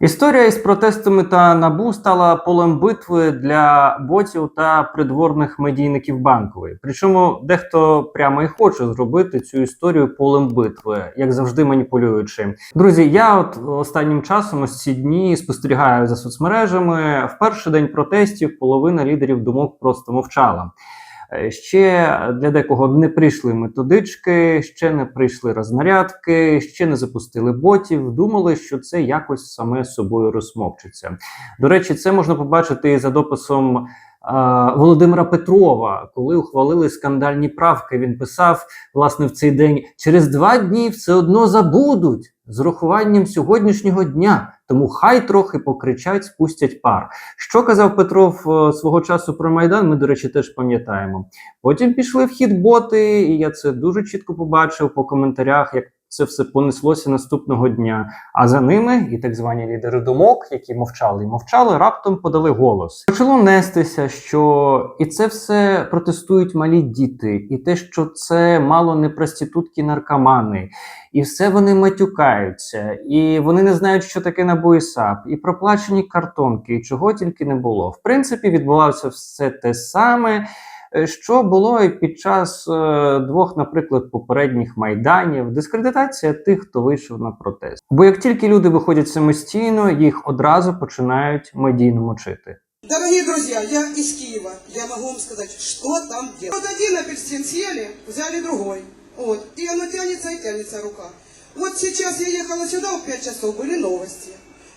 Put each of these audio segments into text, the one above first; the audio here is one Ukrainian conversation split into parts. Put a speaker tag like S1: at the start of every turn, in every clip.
S1: Історія із протестами та набу стала полем битви для ботів та придворних медійників банкової. Причому дехто прямо і хоче зробити цю історію полем битви, як завжди маніпулюючи. Друзі, я от останнім часом ось ці дні спостерігаю за соцмережами. В перший день протестів половина лідерів думок просто мовчала. Е, Ще для декого не прийшли методички, ще не прийшли рознарядки, ще не запустили ботів. Думали, що це якось саме собою розмовчиться. До речі, це можна побачити і за дописом Володимира Петрова, коли ухвалили скандальні правки. Він писав власне в цей день: через два дні все одно забудуть з урахуванням сьогоднішнього дня. Тому хай трохи покричать, спустять пар. Що казав Петров е, свого часу про Майдан, ми, до речі, теж пам'ятаємо. Потім пішли в хід боти, і я це дуже чітко побачив по коментарях, як це все понеслося наступного дня. А за ними і так звані лідери думок, які мовчали і мовчали, раптом подали голос. Почало нестися, що і це все протестують малі діти, і те, що це мало не проститутки наркомани, і все вони матюкаються, і вони не знають, що таке і САП, і проплачені картонки, і чого тільки не було. В принципі, відбувалося все те саме. е, Що було і під час е, двох, наприклад, попередніх майданів, дискредитація тих, хто вийшов на протест. Бо як тільки люди виходять самостійно, їх одразу починають медійно мочити.
S2: Дорогие друзья, я из Киева. Я могу вам сказать, что там делать. Вот один апельсин съели, взяли другой. Вот. И оно тянется и тянется рука. Вот сейчас я ехала сюда, в 5 часов были новости.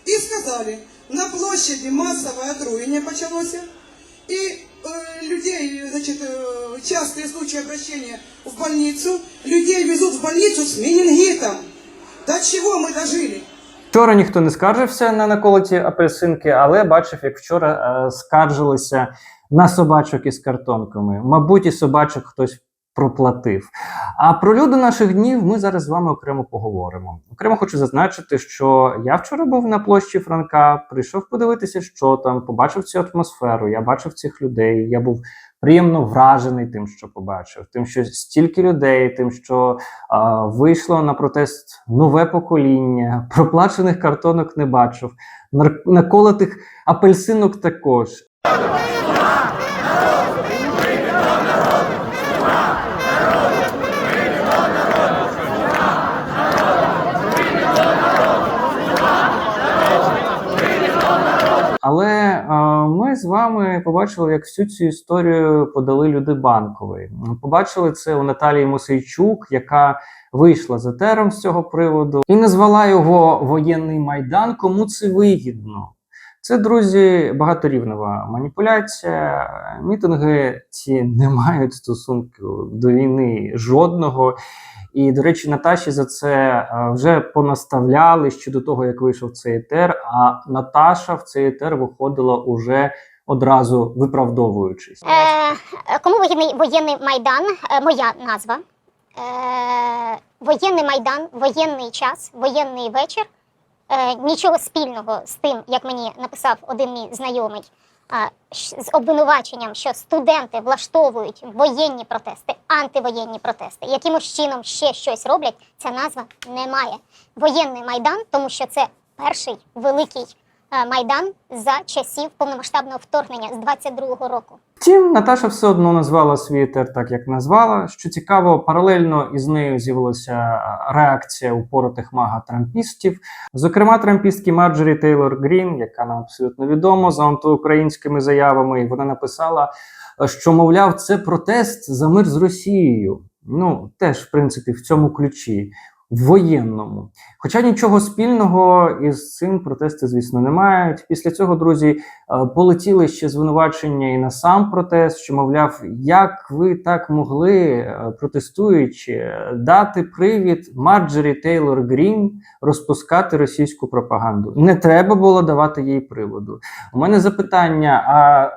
S2: И сказали, на площади массовое отруение почалось. И э, людей, значит, э, частые случаи обращения в больницу. Людей везут в больницу с менингитом. До чего мы дожили?
S1: Вчора ніхто не скаржився на наколоті апельсинки, але бачив, як вчора е, скаржилися на собачок із картонками. Мабуть, і собачок хтось проплатив. А про люди наших днів ми зараз з вами окремо поговоримо. Окремо хочу зазначити, що я вчора був на площі Франка, прийшов подивитися, що там, побачив цю атмосферу, я бачив цих людей. Я був приємно вражений тим, що побачив, тим, що стільки людей, тим, що а, вийшло на протест нове покоління, проплачених картонок не бачив, наколотих апельсинок також. Але е, з вами побачили, як всю цю історію подали люди банкової. Побачили це у Наталії Мосейчук, яка вийшла за тером з цього приводу і назвала його воєнний майдан. Кому це вигідно? Це, друзі, багаторівнева маніпуляція. Мітинги ці не мають стосунку до війни жодного. І, до речі, Наташі за це е, вже понаставляли ще до того, як вийшов цей етер. А Наташа в цей етер виходила уже одразу виправдовуючись.
S3: Е, кому вигідний воєнний майдан? Е, моя назва. Е, воєнний майдан, воєнний час, воєнний вечір. Е, нічого спільного з тим, як мені написав один мій знайомий, е, з обвинуваченням, що студенти влаштовують воєнні протести, антивоєнні протести, якимось чином ще щось роблять, ця назва не має. Воєнний майдан, тому що це перший великий майдан за часів повномасштабного вторгнення з 22-го року.
S1: Втім, Наташа все одно назвала свій етер так, як назвала. Що цікаво, паралельно із нею з'явилася а, реакція упоротих мага трампістів. Зокрема, трампістки Марджорі Тейлор Грін, яка нам абсолютно відома за антиукраїнськими заявами, і вона написала, е, що мовляв, це протест за мир з Росією. Ну, теж, в принципі, в цьому ключі. Воєнному, хоча нічого спільного із цим протести, звісно, не мають. Після цього, друзі, е, полетіли ще звинувачення і на сам протест, що мовляв, як ви так могли, е, протестуючи, дати привід Марджорі Тейлор Грін розпускати російську пропаганду. Не треба було давати їй приводу. У мене запитання: а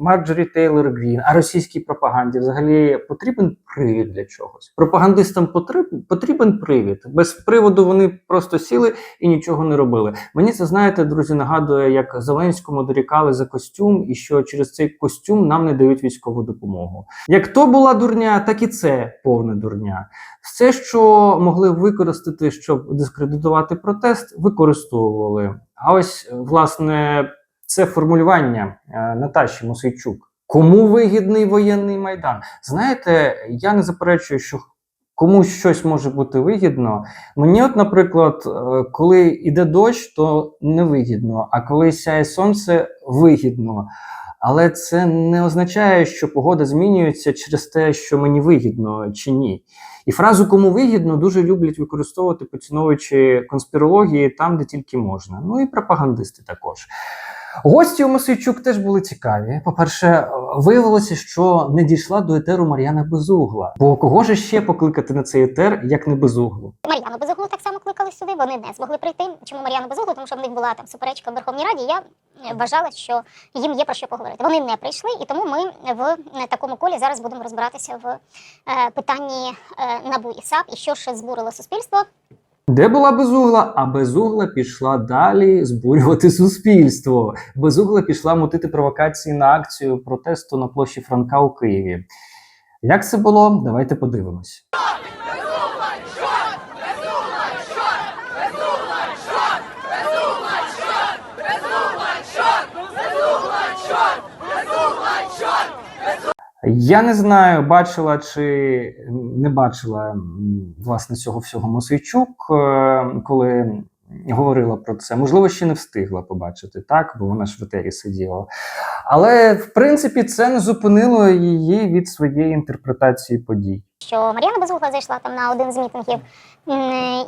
S1: Марджорі Тейлор Грін, а російській пропаганді взагалі потрібен привід для чогось. Пропагандистам потрібен, потрібен привід. Без приводу вони просто сіли і нічого не робили. Мені це знаєте, друзі, нагадує, як Зеленському дорікали за костюм, і що через цей костюм нам не дають військову допомогу. Як то була дурня, так і це повна дурня. Все, що могли використати, щоб дискредитувати протест, використовували. А ось, власне, це формулювання е, Наташі Мосейчук. Кому вигідний воєнний майдан? Знаєте, я не заперечую, що комусь щось може бути вигідно. Мені, от, наприклад, е, коли йде дощ, то невигідно, а коли сяє сонце, вигідно. Але це не означає, що погода змінюється через те, що мені вигідно чи ні. І фразу кому вигідно дуже люблять використовувати поціновуючи конспірології там, де тільки можна. Ну і пропагандисти також. Гості у Мосейчук теж були цікаві. По-перше, виявилося, що не дійшла до етеру Мар'яна Безугла. Бо кого ж ще покликати на цей етер, як не безуглу?
S3: Мар'яну Безуглу так само кликали сюди. Вони не змогли прийти. Чому Мар'яну Безуглу? Тому що в них була там суперечка в Верховній Раді. Я е, вважала, що їм є про що поговорити. Вони не прийшли, і тому ми в е, такому колі зараз будемо розбиратися в е, питанні е, НАБУ і САП і що ж збурило суспільство.
S1: Де була безугла? А безугла пішла далі збурювати суспільство. Безугла пішла мутити провокації на акцію протесту на площі Франка у Києві. Як це було? Давайте подивимось. Я не знаю, бачила чи не бачила власне цього всього Мосейчук, е, коли говорила про це. Можливо, ще не встигла побачити, так, бо вона ж в етері сиділа. Але в принципі це не зупинило її від своєї інтерпретації подій.
S3: Що Мар'яна Безугла зайшла там на один з мітингів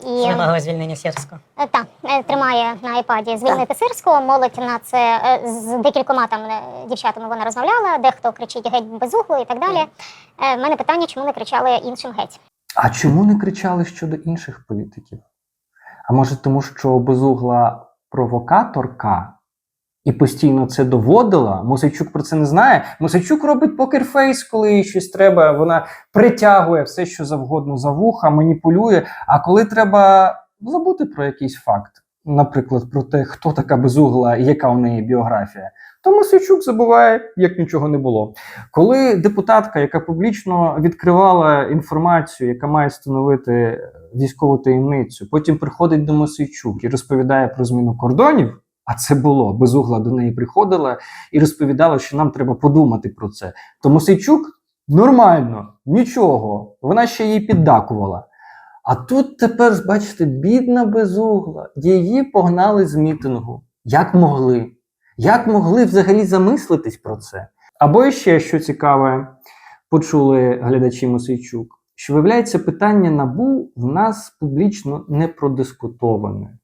S3: і
S4: Вимагала звільнення Сєрського.
S3: Е, Так, е, тримає на айпаді звільнити сирського. Молодь на це е, з декількома там дівчатами вона розмовляла. Дехто кричить геть безугло і так далі. В мене питання, чому не кричали іншим геть?
S1: А чому не кричали щодо інших політиків? А може, тому що безугла провокаторка і постійно це доводила? Мосейчук про це не знає. Мосейчук робить покерфейс, коли їй щось треба. Вона притягує все, що завгодно за вуха, маніпулює. А коли треба забути про якийсь факт, наприклад, про те, хто така безугла і яка у неї біографія, то Мосейчук забуває, як нічого не було. Коли депутатка, яка публічно відкривала інформацію, яка має становити військову таємницю, потім приходить до Мосейчук і розповідає про зміну кордонів. А це було безугла до неї приходила і розповідала, що нам треба подумати про це. То Мосейчук нормально, нічого. Вона ще їй піддакувала. А тут тепер, бачите, бідна безугла. Її погнали з мітингу. Як могли? Як могли взагалі замислитись про це? Або ще що цікаве, почули глядачі Мосейчук, що виявляється, питання набу в нас публічно не продискутоване.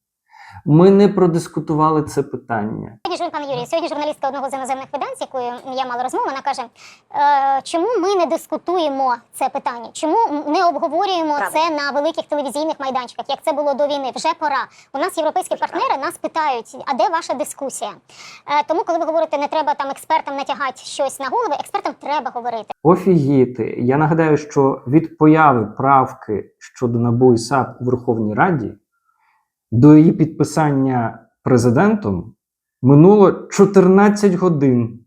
S1: Ми не продискутували це питання.
S3: Сьогодні ж, пане Юрій, сьогодні журналістка одного з іноземних видань, з якою я мала розмову, вона каже: е, чому ми не дискутуємо це питання? Чому не обговорюємо це на великих телевізійних майданчиках? Як це було до війни? Вже пора. У нас європейські партнери нас питають, а де ваша дискусія? Е, тому, коли ви говорите, не треба там експертам натягати щось на голови, експертам треба говорити.
S1: Офігіти. Я нагадаю, що від появи правки щодо НАБУ і САП у Верховній Раді до її підписання президентом минуло 14 годин.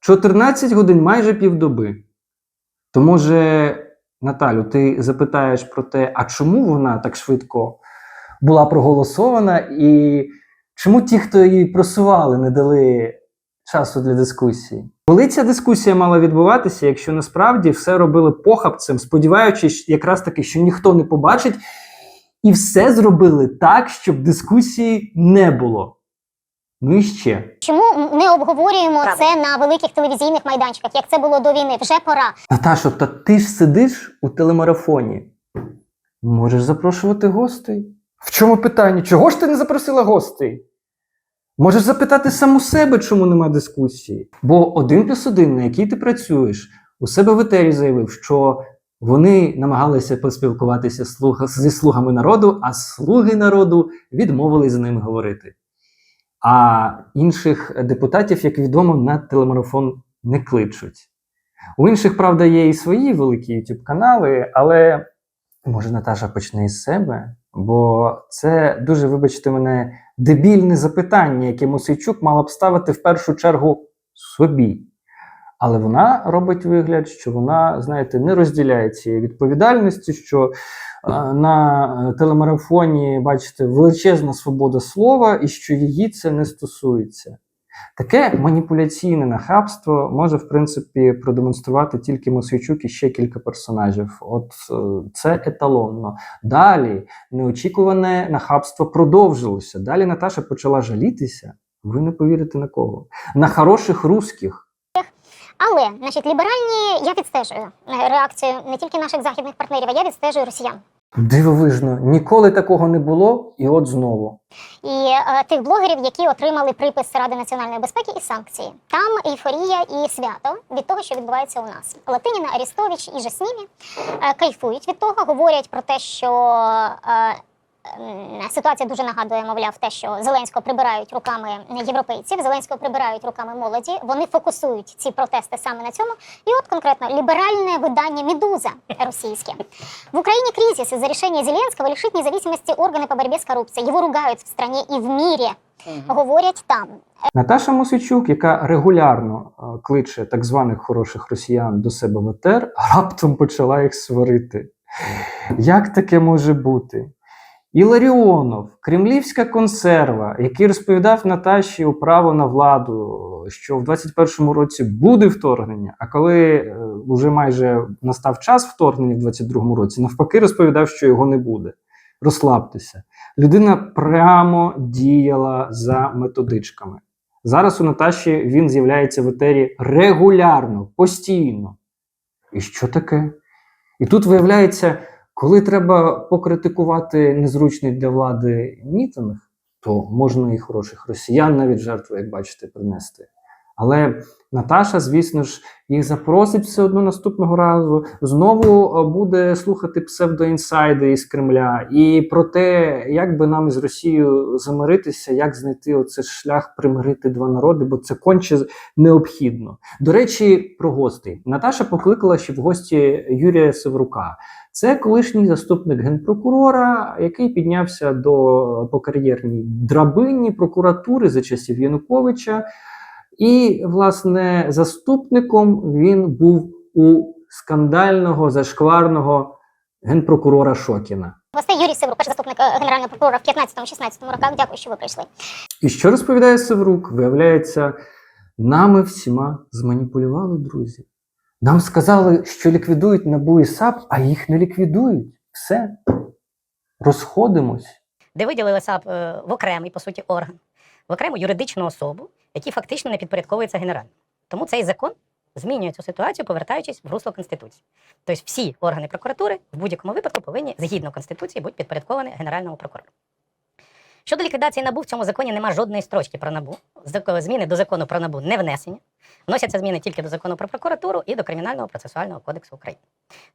S1: 14 годин, майже півдоби. То може, Наталю, ти запитаєш про те, а чому вона так швидко була проголосована, і чому ті, хто її просували, не дали часу для дискусії? Коли ця дискусія мала відбуватися, якщо насправді все робили похабцем, сподіваючись якраз таки, що ніхто не побачить, і все зробили так, щоб дискусії не було. Ну і ще.
S3: Чому не обговорюємо це на великих телевізійних майданчиках? Як це було до війни? Вже пора.
S1: Наташо, та ти ж сидиш у телемарафоні. Можеш запрошувати гостей. В чому питання? Чого ж ти не запросила гостей? Можеш запитати саму себе, чому нема дискусії. Бо один плюс один, на який ти працюєш, у себе в етері заявив, що вони намагалися поспілкуватися зі слугами народу, а слуги народу відмовились з ними говорити. А інших депутатів, як відомо, на телемарафон не кличуть. У інших, правда, є і свої великі YouTube канали, але може Наташа почне із себе, бо це дуже, вибачте мене, дебільне запитання, яке Мосейчук мала б ставити в першу чергу собі. Але вона робить вигляд, що вона, знаєте, не розділяє цієї відповідальності, що е, на е, телемарафоні, бачите, величезна свобода слова і що її це не стосується. Таке маніпуляційне нахабство може, в принципі, продемонструвати тільки Мосійчук і ще кілька персонажів. От е, це еталонно. Далі неочікуване нахабство продовжилося. Далі Наташа почала жалітися. Ви не повірите на кого? На хороших русських.
S3: Але, значить, ліберальні я відстежую е, реакцію не тільки наших західних партнерів, а я відстежую росіян.
S1: Дивовижно, ніколи такого не було, і от знову.
S3: І е, тих блогерів, які отримали припис Ради національної безпеки і санкції. Там ейфорія і свято від того, що відбувається у нас. Латиніна, Арістович і Жасміні е, кайфують від того, говорять про те, що е, ситуація дуже нагадує, мовляв, те, що Зеленського прибирають руками європейців, Зеленського прибирають руками молоді. Вони фокусують ці протести саме на цьому. І от конкретно ліберальне видання Медуза російське. В Украине кризис из-за решения Зеленского лишить независимости органы по борьбе с коррупцией. Его ругают в стране и в мире. Говорять там.
S1: Наташа Мосичук, яка регулярно е, кличе так званих хороших росіян до себе в етер, раптом почала їх сварити. Як таке може бути? Іларіонов, кремлівська консерва, який розповідав Наташі у право на владу, що в 21-му році буде вторгнення, а коли е, вже майже настав час вторгнення в 22-му році, навпаки розповідав, що його не буде. Розслабтеся. Людина прямо діяла за методичками. Зараз у Наташі він з'являється в етері регулярно, постійно. І що таке? І тут виявляється, коли треба покритикувати незручний для влади мітинг, то можна і хороших росіян навіть жертву, як бачите, принести. Але Наташа, звісно ж, їх запросить все одно наступного разу. Знову е, буде слухати псевдоінсайди із Кремля і про те, як би нам із Росією замиритися, як знайти оцей шлях примирити два народи, бо це конче необхідно. До речі, про гостей. Наташа покликала ще в гості Юрія Севрука. Це колишній заступник генпрокурора, який піднявся до по кар'єрній драбині прокуратури за часів Януковича. І, власне, заступником він був у скандального зашкварного генпрокурора Шокіна.
S3: Гостей Юрій Сиврук, перший заступник е, генерального прокурора в 15-16 роках. Дякую, що ви прийшли.
S1: І що розповідає Севрук? Виявляється, нами всіма зманіпулювали друзі. Нам сказали, що ліквідують НАБУ і САП, а їх не ліквідують. Все. Розходимось.
S4: де виділили САП е, в окремий, по суті, орган, в окрему юридичну особу, який фактично не підпорядковується генеральному. Тому цей закон змінює цю ситуацію, повертаючись в русло Конституції. Тобто всі органи прокуратури в будь-якому випадку повинні, згідно Конституції, бути підпорядковані Генеральному прокурору. Щодо ліквідації НАБУ, в цьому законі немає жодної строчки про НАБУ. Зміни до закону про НАБУ не внесені. Вносяться зміни тільки до закону про прокуратуру і до Кримінального процесуального кодексу України.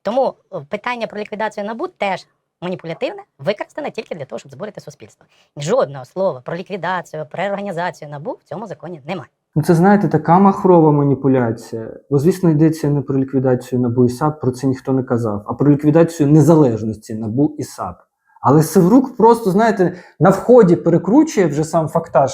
S4: Тому е, питання про ліквідацію НАБУ теж маніпулятивне, використане тільки для того, щоб збурити суспільство. Жодного слова про ліквідацію, про реорганізацію НАБУ в цьому законі немає.
S1: Ну, це знаєте, така махрова маніпуляція. Бо, звісно, йдеться не про ліквідацію НАБУ і САП, про це ніхто не казав, а про ліквідацію незалежності НАБУ і САП. Але Севрук просто, знаєте, на вході перекручує вже сам фактаж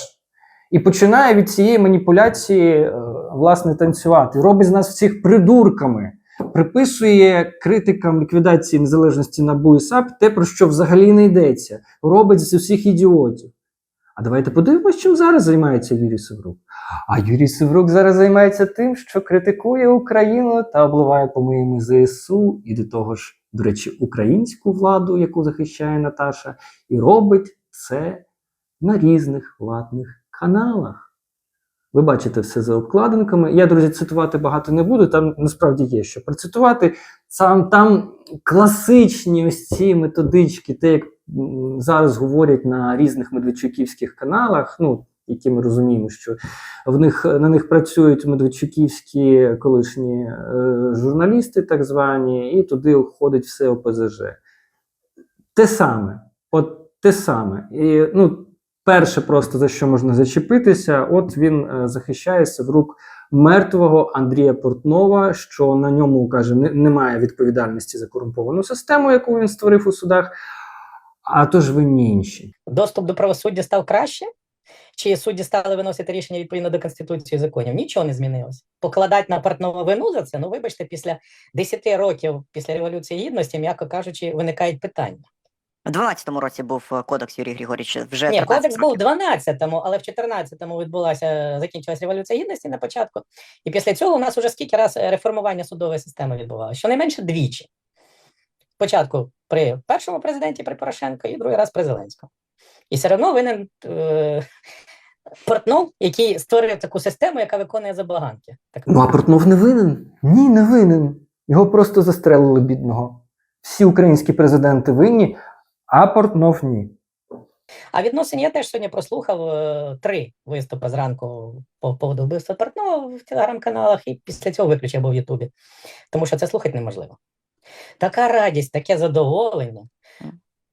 S1: і починає від цієї маніпуляції е, власне танцювати. Робить з нас всіх придурками, приписує критикам ліквідації незалежності НАБУ і САП те, про що взагалі не йдеться. Робить з усіх ідіотів. А давайте подивимось, чим зараз займається Юрій Севрук. А Юрій Севрук зараз займається тим, що критикує Україну та обливає помиями ЗСУ і до того ж, до речі, українську владу, яку захищає Наташа, і робить це на різних владних каналах. Ви бачите все за обкладинками. Я, друзі, цитувати багато не буду. Там насправді є що процитувати. Там, там класичні ось ці методички, те, як зараз говорять на різних медведчуківських каналах. Ну, які ми розуміємо, що в них на них працюють медведчуківські колишні е, журналісти, так звані, і туди входить все ОПЗЖ. Те саме, от те саме. І, ну, перше, просто за що можна зачепитися, от він е, захищає Севрук мертвого Андрія Портнова, що на ньому каже, немає відповідальності за корумповану систему, яку він створив у судах. А то ж винні інші.
S4: Доступ до правосуддя став краще? Чи судді стали виносити рішення відповідно до Конституції і законів? Нічого не змінилося. Покладати на Портнова вину за це, ну вибачте, після 10 років після Революції Гідності, м'яко кажучи, виникають питання.
S5: В 12-му році був е, кодекс Юрій Григорійович. Вже
S4: Ні,
S5: 15
S4: кодекс був в 12-му, але в 14-му відбулася, закінчилась Революція Гідності на початку. І після цього у нас уже скільки раз е, реформування судової системи відбувалося? Щонайменше двічі. Спочатку при першому президенті при Порошенко і другий раз при Зеленському. І все одно винен е, Портнов, який створив таку систему, яка виконує забаганки. Так,
S1: Ну а Портнов не винен? Ні, не винен. Його просто застрелили бідного. Всі українські президенти винні, а Портнов ні.
S4: А відносин я теж сьогодні прослухав е, три виступи зранку по поводу вбивства Портнова в телеграм-каналах, і після цього виключив або в Ютубі. Тому що це слухати неможливо. Така радість, таке задоволення.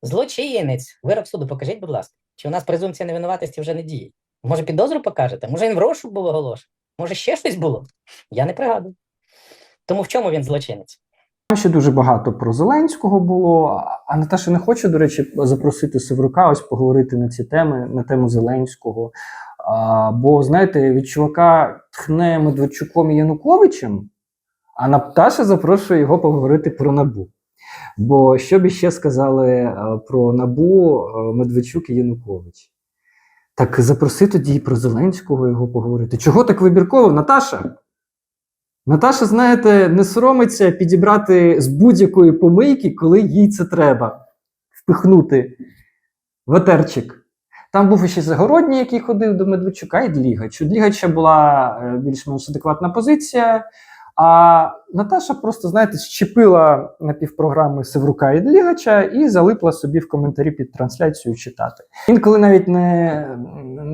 S4: Злочинець. Вирок суду, покажіть, будь ласка, чи у нас презумпція невинуватості вже не діє? Може, підозру покажете? Може, він в розшук був оголошений? Може, ще щось було? Я не пригадую. Тому в чому він злочинець?
S1: Ще дуже багато про Зеленського було. А Наташа не хоче, до речі, запросити Севрука ось поговорити на ці теми, на тему Зеленського. А, бо, знаєте, від чувака тхне Медведчуком і Януковичем, а Наташа запрошує його поговорити про Набу. Бо що б іще сказали е, про Набу е, Медведчук і Янукович? Так запроси тоді і про Зеленського його поговорити. Чого так вибірково, Наташа? Наташа, знаєте, не соромиться підібрати з будь-якої помийки, коли їй це треба. Впихнути в етерчик. Там був ще Загородній, який ходив до Медведчука, і Длігач. У Длігача була е, більш-менш адекватна позиція. А Наташа просто, знаєте, щепила на півпрограми Севрука і Длігача і залипла собі в коментарі під трансляцію читати. Інколи навіть не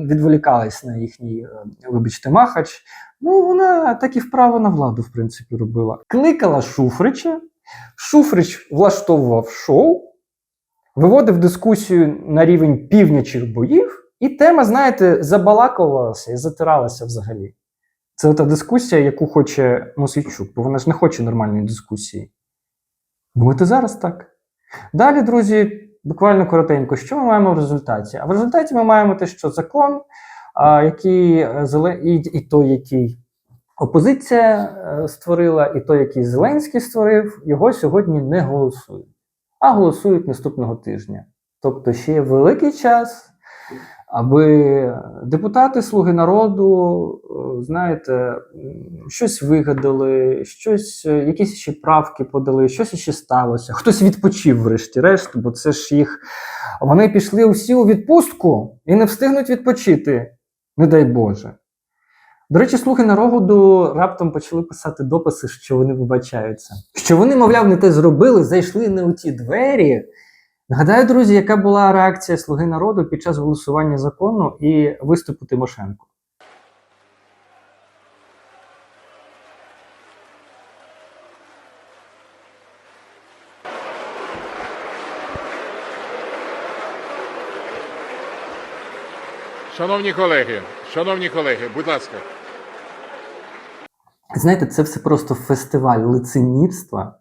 S1: відволікалась на їхній, е, вибачте, махач. Ну, вона так і вправо на владу, в принципі, робила. Кликала Шуфрича, Шуфрич влаштовував шоу, виводив дискусію на рівень півнячих боїв, і тема, знаєте, забалакувалася і затиралася взагалі. Це та дискусія, яку хоче Мосійчук, бо вона ж не хоче нормальної дискусії. Думаєте, зараз так? Далі, друзі, буквально коротенько, що ми маємо в результаті? А в результаті ми маємо те, що закон, який е, і, і той, який опозиція е, створила, і той, який Зеленський створив, його сьогодні не голосують, а голосують наступного тижня. Тобто ще є великий час, аби депутати Слуги народу, е, знаєте, щось вигадали, щось, якісь ще правки подали, щось ще сталося. Хтось відпочив, врешті-решт, бо це ж їх. Вони пішли усі у відпустку і не встигнуть відпочити, не дай Боже. До речі, слуги народу раптом почали писати дописи, що вони вибачаються. Що вони, мовляв, не те зробили, зайшли не у ті двері. Нагадаю, друзі, яка була реакція Слуги народу під час голосування закону і виступу Тимошенко.
S6: Шановні колеги, шановні колеги, будь ласка.
S1: Знаєте, це все просто фестиваль лицемірства.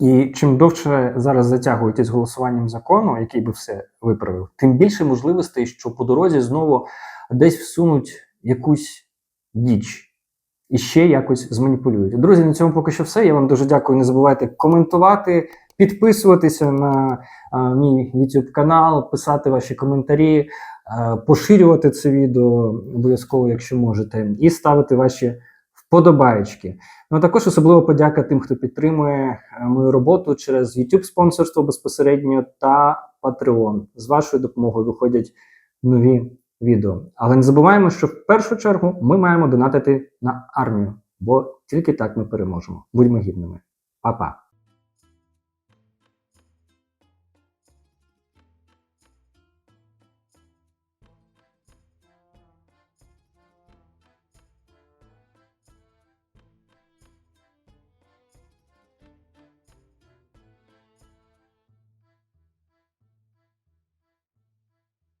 S1: І чим довше зараз затягують із голосуванням закону, який би все виправив, тим більше можливостей, що по дорозі знову десь всунуть якусь діч і ще якось зманіпулюють. Друзі, на цьому поки що все. Я вам дуже дякую. Не забувайте коментувати, підписуватися на а, мій YouTube канал, писати ваші коментарі, поширювати це відео обов'язково, якщо можете, і ставити ваші вподобаєчки. Ну а також особливо подяка тим, хто підтримує е, мою роботу через YouTube спонсорство безпосередньо та Patreon. З вашою допомогою виходять нові відео. Але не забуваємо, що в першу чергу ми маємо донатити на армію, бо тільки так ми переможемо. Будьмо гідними. Па-па!